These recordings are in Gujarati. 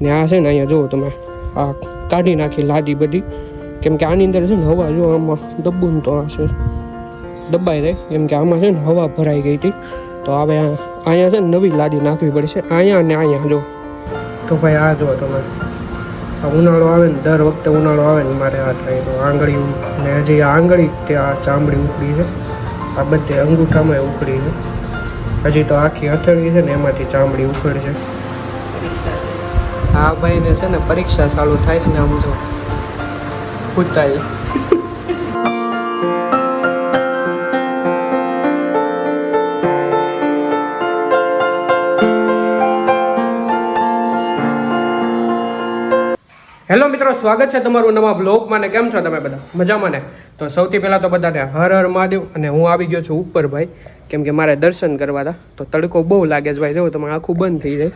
ને આ છે ને અહીંયા જુઓ તમે આ કાઢી નાખી લાદી બધી. કેમ કે આની અંદર છે ને હવા જો આમાં દબ્બું તો આ છે. દબાઈ જાય કેમ કે આમાં છે ને હવા ભરાઈ ગઈ હતી. તો હવે અહીંયા છે ને નવી લાદી નાખવી પડશે. અહીંયા અને અહીંયા જો. તો ભાઈ આ જુઓ તમે. આ ઉનાળો આવે ને દર વખતે ઉનાળો આવે ને મારે આ થાય તો આંગળી ને હજી આ આંગળી તે આ ચામડી ઉકળી છે. આ બધે અંગૂઠામાં ઉકળી છે. હજી તો આખી હથેળી છે ને એમાંથી ચામડી ઉકળશે આ ભાઈને છે ને પરીક્ષા ચાલુ થાય છે ને આમ જો કૂતાઈ હેલો મિત્રો, સ્વાગત છે તમારું નવા બ્લોગમાં ને કેમ છો તમે બધા? મજામાં ને? તો સૌથી પહેલાં તો બધાને હર હર મહાદેવ અને હું આવી ગયો છું ઉપર ભાઈ કેમ કે મારે દર્શન કરવા હતા, તો તડકો બહુ લાગે છે ભાઈ. જો, તમે આખું બંધ થઈ જાય.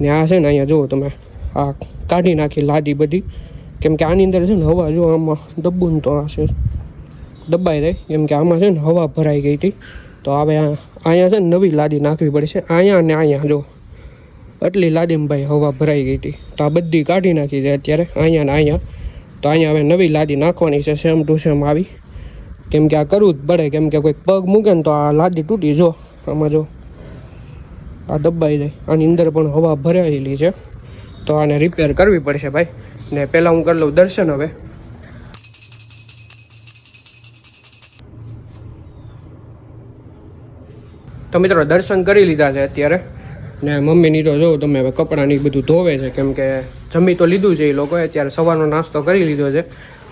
ને આ છે ને અહીંયા જુઓ તમે, આ કાઢી નાખી લાદી બધી. કેમ કે આની અંદર છે ને હવા, જો આમાં ડબ્બું તો આ છે, દબાઈ જાય કેમ કે આમાં છે ને હવા ભરાઈ ગઈ હતી. તો હવે અહીંયા છે ને નવી લાદી નાખવી પડશે. અહીંયા અને અહીંયા જો આટલી લાદીમાં ભાઈ હવા ભરાઈ ગઈ હતી. તો આ બધી કાઢી નાખી છે અત્યારે, અહીંયા ને અહીંયા. તો અહીંયા હવે નવી લાદી નાખવાની છે સેમ ટુ સેમ આવી. કેમ કે આ કરવું જ પડે. કેમ કે કોઈક પગ મૂકે ને તો આ લાદી તૂટી જો આમાં જો આ દબાઈ જાય. આની અંદર પણ હવા ભરાયેલી છે. તો આને રિપેર કરવી પડશે ભાઈ. ને પહેલાં હું કરી લઉં દર્શન હવે. તો મિત્રો દર્શન કરી લીધા છે અત્યારે. ને મમ્મીની તો જોઉં તમે હવે કપડાંની બધું ધોવે છે, કેમ કે જમી તો લીધું છે એ લોકોએ. અત્યારે સવારનો નાસ્તો કરી લીધો છે.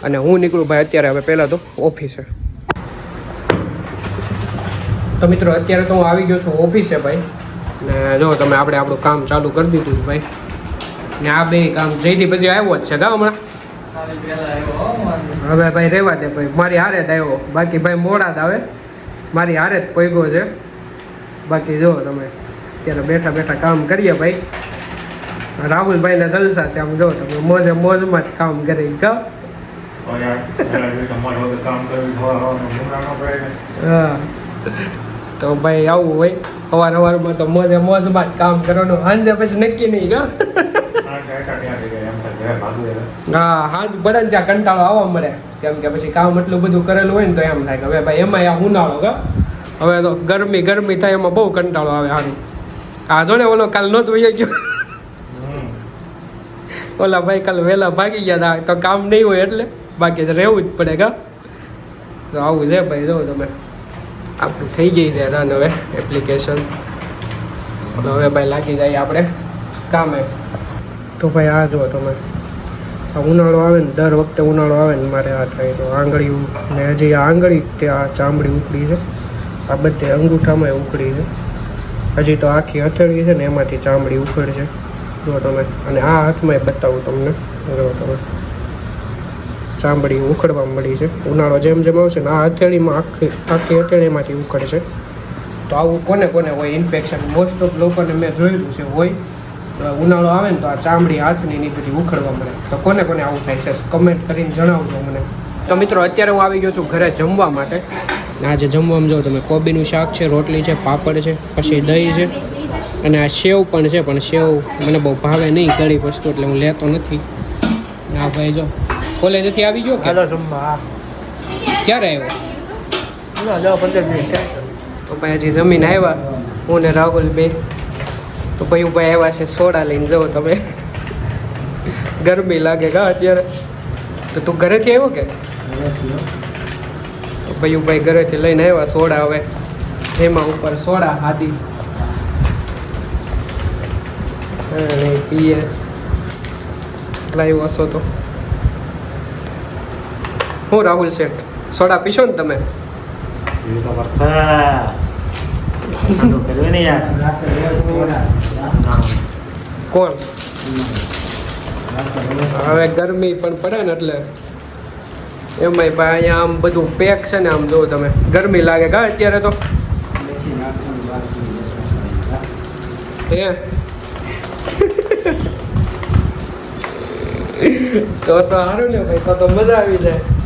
અને હું નીકળું ભાઈ અત્યારે હવે પહેલાં તો ઓફિસે. તો મિત્રો અત્યારે તો હું આવી ગયો છું ઓફિસે ભાઈ. ને જો તમે આપણે આપણું કામ ચાલુ કરી દીધું ભાઈ. ને આ બે કામ જઈથી પછી આવ્યો જ છે ગા હમણાં? હવે ભાઈ રહેવા દે ભાઈ મારી હારે જ આવ્યો. બાકી ભાઈ મોડા જ આવે. મારી હારે જ પૈગો છે. બાકી જો તમે અત્યારે બેઠા બેઠા કામ કરીએ ભાઈ. રાહુલભાઈને જલસા છે આમ જો તમે મોજે મોજમાં જ કામ કરી કા હા. તો ભાઈ આવું હોય. અવાર અવારમાં તો મોજે મોજમાં જ કામ કરવાનું. સાંજે પછી નક્કી નહીં કા હા, હાજ પડે ત્યાં કંટાળો આવવા મળે. કેમ કે પછી કામ એટલું બધું કરેલું હોય ને તો એમ થાય કે હવે ભાઈ એમાં આ ઉનાળો કા. હવે તો ગરમી ગરમી થાય એમાં બહુ કંટાળો આવે સારું આ જો ને ઓલો કાલ નહોતું વહી ગયો. ઓલા ભાઈ કાલ વહેલા ભાગી ગયા હતા તો કામ નહીં હોય એટલે બાકી રહેવું જ પડે કા. તો આવું છે ભાઈ, જો તમે. આપણું થઈ ગઈ છે રન હવે એપ્લિકેશન હવે ભાઈ લાગી જાય આપણે કામે. તો ભાઈ આ જુઓ તમે. આ ઉનાળો આવે ને, દર વખતે ઉનાળો આવે ને મારે આ થાય. તો આંગળી ને હજી આ આંગળી તે આ ચામડી ઉકળી છે, આ બધે અંગૂઠામાં ઉકળી છે. હજી તો આખી હથેળી છે ને એમાંથી ચામડી ઉકળશે જો તમે. અને આ હાથમાં બતાવું તમને. જો તમે. ચામડી ઉખડવા મળી છે. ઉનાળો જેમ જેમ આવશે ને, આ હથેળીમાં આખી આખી હથેળીમાંથી છે. તો આવું કોને કોને હોય ઇન્ફેક્શન મોસ્ટ ઓફ લોકોને મેં જોયેલું છે, હોય. ઉનાળો આવે ને તો આ ચામડી હાથની ની ઉખડવા મળે તો કોને કોને આવું થાય છે? કમેન્ટ કરીને જણાવજો મને. તો મિત્રો, અત્યારે હું આવી ગયો છું ઘરે જમવા માટે. આજે જમવામાં જાઓ તમે કોબીનું શાક છે, રોટલી છે, પાપડ છે, પછી દહીં છે, અને આ સેવ પણ છે, પણ સેવ મને બહુ ભાવે નહીં કડી વસ્તુ, એટલે હું લેતો નથી. ના ભાઈ જો કોલેજથી આવી ગયો કે? ક્યારે આવ્યો? તો ભાઈ હજી જમીન આવ્યા હું ને રાહુલ બે તો ભાઈ ભાઈ આવ્યા છે સોડા લઈને જાઓ તમે. ગરમી લાગે કા અત્યારે. તો તું ઘરેથી આવ્યો કે? તો ભાઈ ભાઈ ઘરેથી લઈને આવ્યા સોડા હવે. જેમાં ઉપર સોડા હાદી અને પીએ. લાઈવ હશો તો. હું રાહુલ શેઠ. સોડા પીશો ને તમે? કોણ? હવે ગરમી પણ પડે ને એટલે. એમાંય ભાઈ અહીંયા આમ બધું પેક છે ને આમ જો તમે. ગરમી લાગે કા અત્યારે તો. એ તો તો સારું ને ભાઈ તો તો મજા આવી જાય.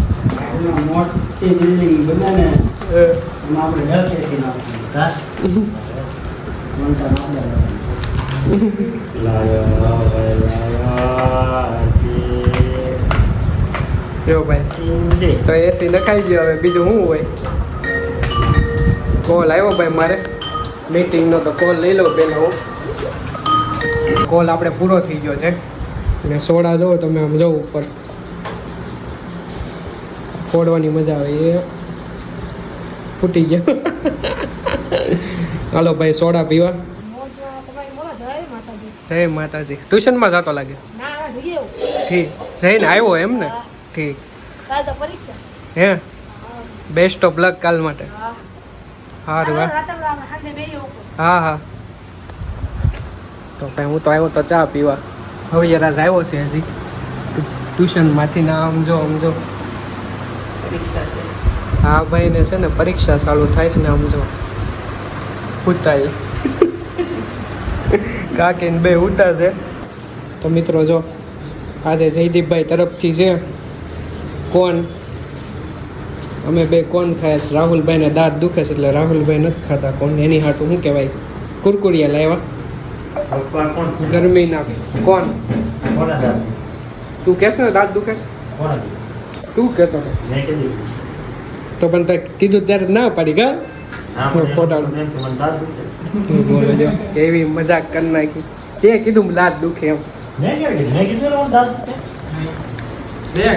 એમાં મોટી બિલ્ડિંગ ભાઈ. તો એસી નખાઈ ગયો હવે. બીજું શું હોય? કોલ આવ્યો ભાઈ મારે. મીટિંગનો તો કોલ લઈ લો પહેલાં હું કોલ આપણે પૂરો થઈ ગયો છે. અને સોડા જોવો તમે આમ જવું ઉપર. ફોડવાની મજા આવે એ ફૂટી ગયો. હાલો ભાઈ સોડા પીવા. જય માતાજી. ટ્યુશનમાં જતો લાગે? ઠીક. જઈને આવ્યો એમ ને? ઠીક. હે? બેસ્ટ ઓફ લક કાલ માટે. સારું હા. હા હા. તો ભાઈ હું તો આવ્યો તો ચા પીવા. હવે જરાજ આવ્યો છે હજી. ટ્યુશનમાંથી ના આમ જો. આમ જો હા ભાઈ ને છે ને પરીક્ષા ચાલુ થાય છે ને આમ જો ઉતાય કાકીને બે ઉતા છે. તો મિત્રો જો આજે જયદીપભાઈ તરફથી છે. કોણ? અમે બે કોણ ખાય છે? રાહુલભાઈને દાંત દુખે છે એટલે રાહુલભાઈ નથી ખાતા કોણ? એની હાટું શું કહેવાય? કુરકુરિયા લાવ્યા. કોણ? ગરમીના કોણ? તું કહેશ ને દાંત દુખે? તું કહેતો હતો. તો પણ તે કીધું ત્યારે ના પાડી ગા? જો કેવી મજાક કરી નાખી. તે કીધું લાદ દુખે એમ. મેં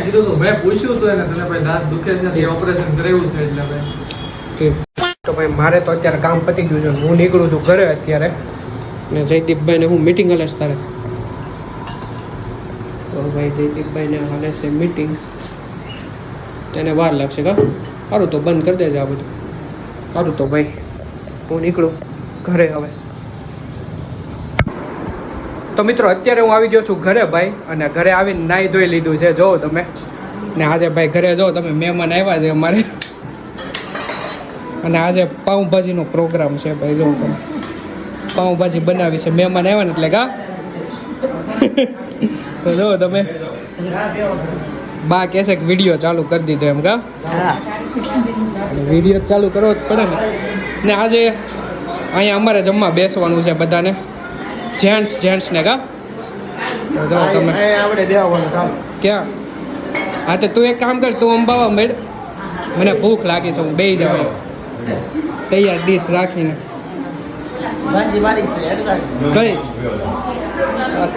કીધું? તું મેં પૂછ્યું હતું એને તને ભાઈ દાંત દુખે છે ને ઓપરેશન કરાવ્યું છે એટલે ભાઈ. તો ભાઈ મારે તો અત્યારે કામ પતી ગયું છે. હું નીકળું છું ઘરે અત્યારે. ને જયદીપભાઈને હું મિટિંગ હલેશ તારે. તો ભાઈ જયદીપભાઈને હલે છે મિટિંગ તેને વાર લાગશે કા સારું તો બંધ કરી દેજે આ બધું. સારું તો ભાઈ, હું નીકળું ઘરે હવે. તો મિત્રો, અત્યારે હું આવી ગયો છું ઘરે ભાઈ, અને ઘરે આવીને નાહી ધોઈ લીધું છે. જોવો તમે. ને આજે ભાઈ ઘરે જો તમે મહેમાન આવ્યા છે અમારે. અને આજે પાઉંભાજીનો પ્રોગ્રામ છે ભાઈ જો તમે. પાઉંભાજી બનાવી છે. મહેમાન આવ્યા ને એટલે કા? તો જો તમે. બા કહેશે કે વીડિયો ચાલુ કરી દીધો એમ કા? વીડિયો ચાલુ કરવો જ પડે ને. ને આજે અહીંયા અમારે જમવા બેસવાનું છે બધાને. જેન્ટ્સ જેન્ટ્સને કા? તો તમે ક્યાં? હા તો તું એક કામ કર તું અંબાવા મેળ. મને ભૂખ લાગી છે હું બે જાઉં. તૈયાર ડીશ રાખીને. કઈ?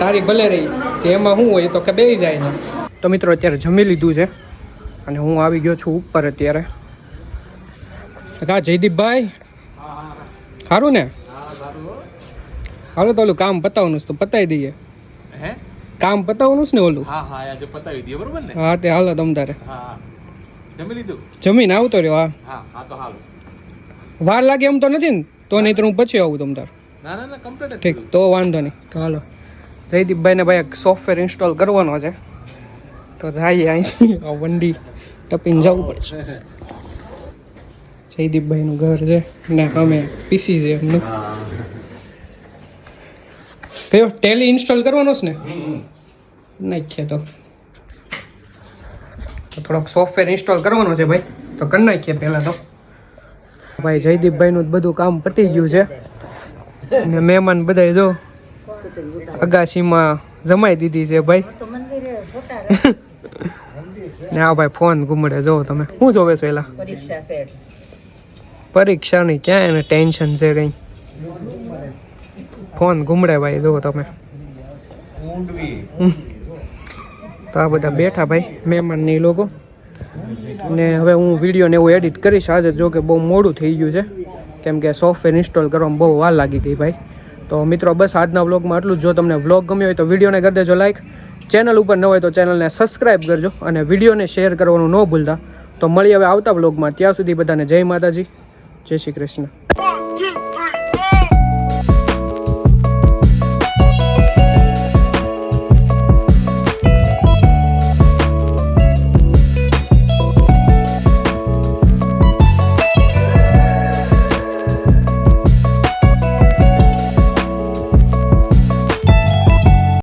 તારી ભલે રહી કે એમાં શું હોય તો કે બે જાય ને. તો મિત્રો અત્યારે જમી લીધું છે અને હું આવી ગયો છું ઉપર અત્યારે. કા જયદીપભાઈ? સારું ને? હાલો તો ઓલું કામ પતાવવાનું છે તો પતાવી દઈએ. કામ પતાવવાનું છે ને ઓલું? હા તે હાલો તમ તારે. જમીને આવતો રહ્યો હા. હાલ. વાર લાગે એમ તો નથી ને? તો નહીં તો હું પછી આવું તમ તાર. ઠીક તો વાંધો નહીં. તો હાલો. જયદીપભાઈને ભાઈ એક સોફ્ટવેર ઇન્સ્ટોલ કરવાનો છે. તો જાય અહીંથી. વંડી ટપીને જવું પડશે. જયદીપભાઈનું ઘર છે ને અમે પીસી છે એમનું. કયો? ટેલી ઇન્સ્ટોલ કરવાનો છે ને? નાખીએ તો. થોડોક સોફ્ટવેર ઇન્સ્ટોલ કરવાનો છે ભાઈ. તો કરી નાખીએ પહેલાં તો. ભાઈ જયદીપભાઈનું બધું કામ પતી ગયું છે. ને મહેમાન બધાય જો અગાશીમાં જમાઈ દીધી છે ભાઈ. ને આ ભાઈ ફોન ગુમડે. જો તમે. શું જોવે છો એલા? પરીક્ષા પરીક્ષાની ક્યાં એને ટેન્શન છે કંઈ? ફોન ગુમડે ભાઈ જો તમે. તો આ બધા બેઠા ભાઈ મહેમાન ને લોકો. ને હવે હું વીડિયો ને એવું એડિટ કરીશ આજે જો કે બહુ મોડું થઈ ગયું છે. કેમ કે સોફ્ટવેર ઇન્સ્ટોલ કરવામાં બહુ વાર લાગી ગઈ ભાઈ. તો મિત્રો બસ આજના વ્લોગમાં આટલું જ. જો તમને વ્લોગ ગમ્યો હોય તો વિડીયોને કરી દેજો લાઈક ચેનલ ઉપર ન હોય તો ચેનલને સબસ્ક્રાઈબ કરજો અને વિડીયોને શેર કરવાનું ન ભૂલતા. તો મળી હવે આવતા બ્લોગમાં ત્યાં સુધી બધાને જય માતાજી. જય શ્રી કૃષ્ણ.